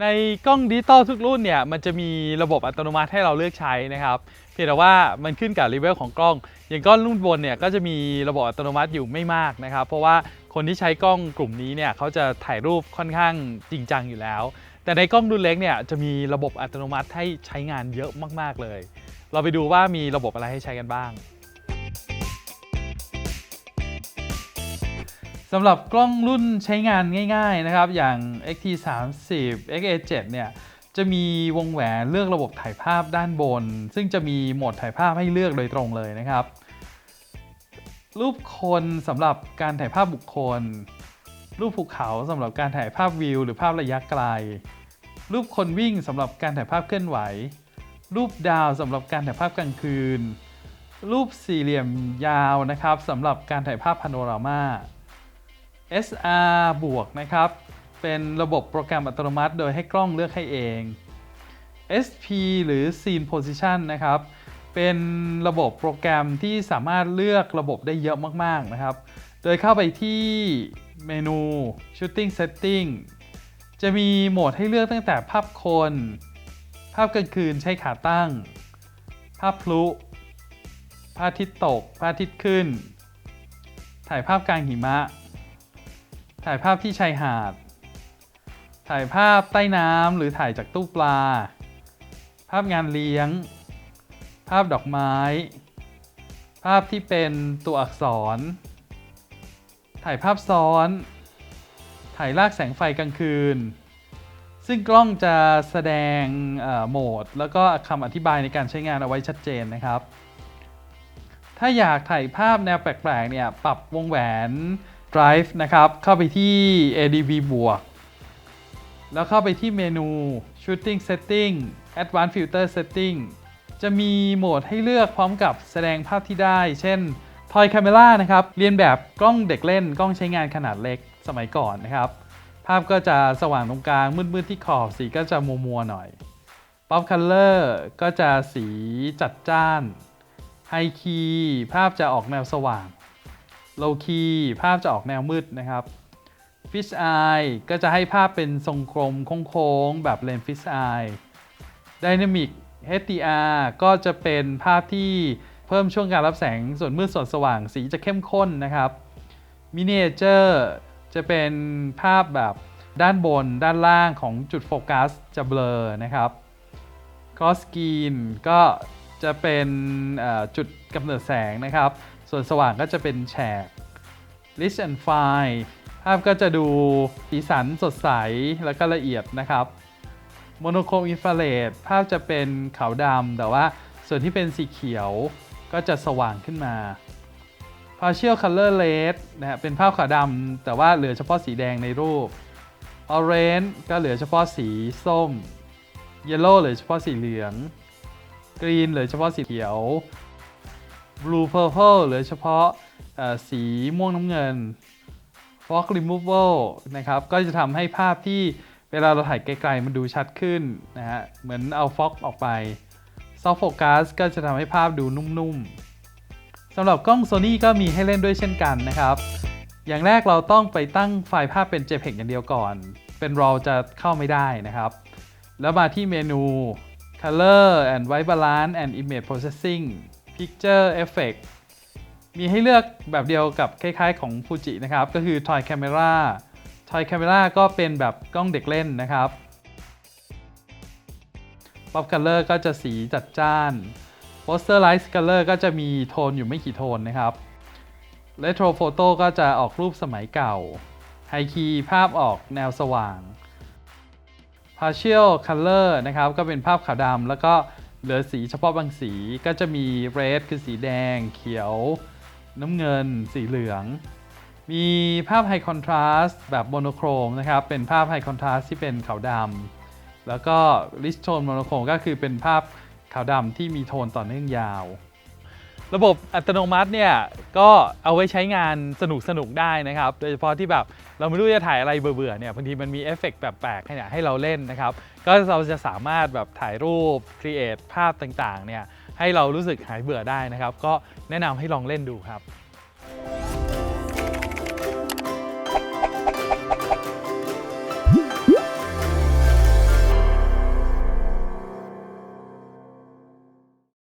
ในกล้องดิจิตอลทุกรุ่นเนี่ยมันจะมีระบบอัตโนมัติให้เราเลือกใช้นะครับ เพียงแต่ว่ามันขึ้นกับเลเวลของกล้อง อย่างกล้องรุ่นบนเนี่ยก็จะมีระบบอัตโนมัติอยู่ไม่มากนะครับ เพราะว่าคนที่ใช้กล้องกลุ่มนี้เนี่ยเขาจะถ่ายรูปค่อนข้างจริงจังอยู่แล้ว แต่ในกล้องรุ่นเล็กเนี่ยจะมีระบบอัตโนมัติให้ใช้งานเยอะมาก ๆเลย เราไปดูว่ามีระบบอะไรให้ใช้กันบ้าง สำหรับกล้องรุ่นใช้งานง่ายๆนะครับ อย่าง XT30 XA7 เนี่ยจะมีวงแหวนเลือกระบบถ่ายภาพด้านบน ซึ่งจะมีโหมดถ่ายภาพให้เลือกโดยตรงเลยนะครับ รูปคนสำหรับการถ่ายภาพบุคคล รูปภูเขาสำหรับการถ่ายภาพวิว หรือภาพระยะไกล รูปคนวิ่งสำหรับการถ่ายภาพเคลื่อนไหว รูปดาวสำหรับการถ่ายภาพกลางคืน รูปสี่เหลี่ยมยาวนะครับสำหรับการถ่ายภาพพาโนรามา SR บวกนะครับ เป็นระบบโปรแกรมอัตโนมัติ โดยให้กล้องเลือกให้เอง SP หรือ Scene Position นะครับ เป็นระบบโปรแกรมที่สามารถเลือกระบบได้เยอะมาก ๆ นะครับ โดยเข้าไปที่เมนู Shooting Setting จะมีโหมดให้เลือกตั้งแต่ภาพคน ภาพกลางคืนใช้ขาตั้ง ภาพพลุพระอาทิตย์ตกพระอาทิตย์ขึ้น ถ่ายภาพกลางหิมะ ถ่ายภาพที่ชายหาด ถ่ายภาพใต้น้ำหรือถ่ายจากตู้ปลา ภาพงานเลี้ยง ภาพดอกไม้ ภาพที่เป็นตัวอักษร ถ่ายภาพซ้อน ถ่ายลากแสงไฟกลางคืน ซึ่งกล้องจะแสดงโหมด แล้วก็คำอธิบายในการใช้งานเอาไว้ชัดเจนนะครับ ถ้าอยากถ่ายภาพแนวแปลกๆเนี่ย ปรับวงแหวน Drive นะครับ เข้าไปที่ ADV บวก แล้วเข้าไปที่เมนู Shooting Setting Advanced Filter Setting จะมีโหมดให้เลือกพร้อมกับแสดงภาพที่ได้ เช่น Toy Camera นะครับ เรียนแบบกล้องเด็กเล่น กล้องใช้งานขนาดเล็กสมัยก่อนนะครับ ภาพก็จะสว่างตรงกลาง มืดๆที่ขอบ สีก็จะมัวๆหน่อย Pop Color ก็จะสีจัดจ้าน High Key ภาพจะออกแนวสว่าง Low Key ภาพจะออกแนวมืดนะครับ Fish Eye ก็จะให้ภาพเป็นทรงกลมโค้งๆแบบเลนส์ Fish Eye Dynamic HDR ก็จะเป็นภาพที่เพิ่มช่วงการรับแสงส่วนมืดส่วนสว่างสีจะเข้มข้นนะครับ Miniature จะเป็นภาพแบบด้านบนด้านล่างของจุดโฟกัสจะเบลอนะครับ Cross Screen ก็จะเป็นจุดกำเนิดแสงนะครับ ส่วนสว่างก็จะเป็นแฉก Rich and Fine ภาพก็จะดูสีสันสดใสแล้วก็ละเอียดนะครับ Monochrome Infrared ภาพจะเป็นขาวดำแต่ว่าส่วนที่เป็นสีเขียวก็จะสว่างขึ้นมา Partial Color Red นะฮะเป็นภาพขาวดำแต่ว่าเหลือเฉพาะสีแดงในรูป Orange ก็เหลือเฉพาะสีส้ม Yellow เหลือเฉพาะสีเหลือง Green เหลือเฉพาะสีเขียว Blue Purple เหลือเฉพาะสีม่วงน้ำเงิน Fog Removal นะครับ ก็จะทำให้ภาพที่เวลาเราถ่ายไกลๆ มันดูชัดขึ้นนะฮะ เหมือนเอาฟอกออกไป Soft Focus ก็จะทำให้ภาพดูนุ่มๆสำหรับกล้อง Sony ก็มีให้เล่นด้วยเช่นกันนะครับ อย่างแรกเราต้องไปตั้งไฟล์ภาพเป็น JPEG อย่างเดียวก่อน เป็น RAW จะเข้าไม่ได้นะครับ แล้วมาที่เมนู Color and White Balance and Image Processing Picture Effect มีให้เลือกแบบเดียวกับคล้ายๆของ Fuji นะครับ ก็คือ Toy Camera Toy Camera ก็เป็นแบบกล้องเด็กเล่นนะครับ Pop Color ก็จะสีจัดจ้าน Posterized Color ก็จะมีโทนอยู่ไม่กี่โทนนะครับ Retro Photo ก็จะออกรูปสมัยเก่า High Key ภาพออกแนวสว่าง partial color นะครับ ก็เป็นภาพขาวดำแล้วก็ เหลือสีเฉพาะบางสีก็จะมีเรดคือสีแดง เขียว น้ำเงิน สีเหลือง มีภาพไฮคอนทราสต์แบบโมโนโครมนะครับ เป็นภาพไฮคอนทราสต์ที่เป็นขาวดำแล้วก็ริชโทนโมโนโครมก็คือเป็นภาพขาวดำที่มีโทนต่อเนื่องยาว ระบบอัตโนมัติเนี่ยก็เอาไว้ใช้งานสนุกสนุกได้นะครับ โดยเฉพาะที่แบบเราไม่รู้จะถ่ายอะไรเบื่อๆเนี่ยบางทีมันมีเอฟเฟกต์แปลกให้เนี่ยให้เราเล่นนะครับ ก็เราจะสามารถแบบถ่ายรูปครีเอทภาพต่างๆเนี่ยให้เรารู้สึกหายเบื่อได้นะครับ ก็แนะนำให้ลองเล่นดูครับ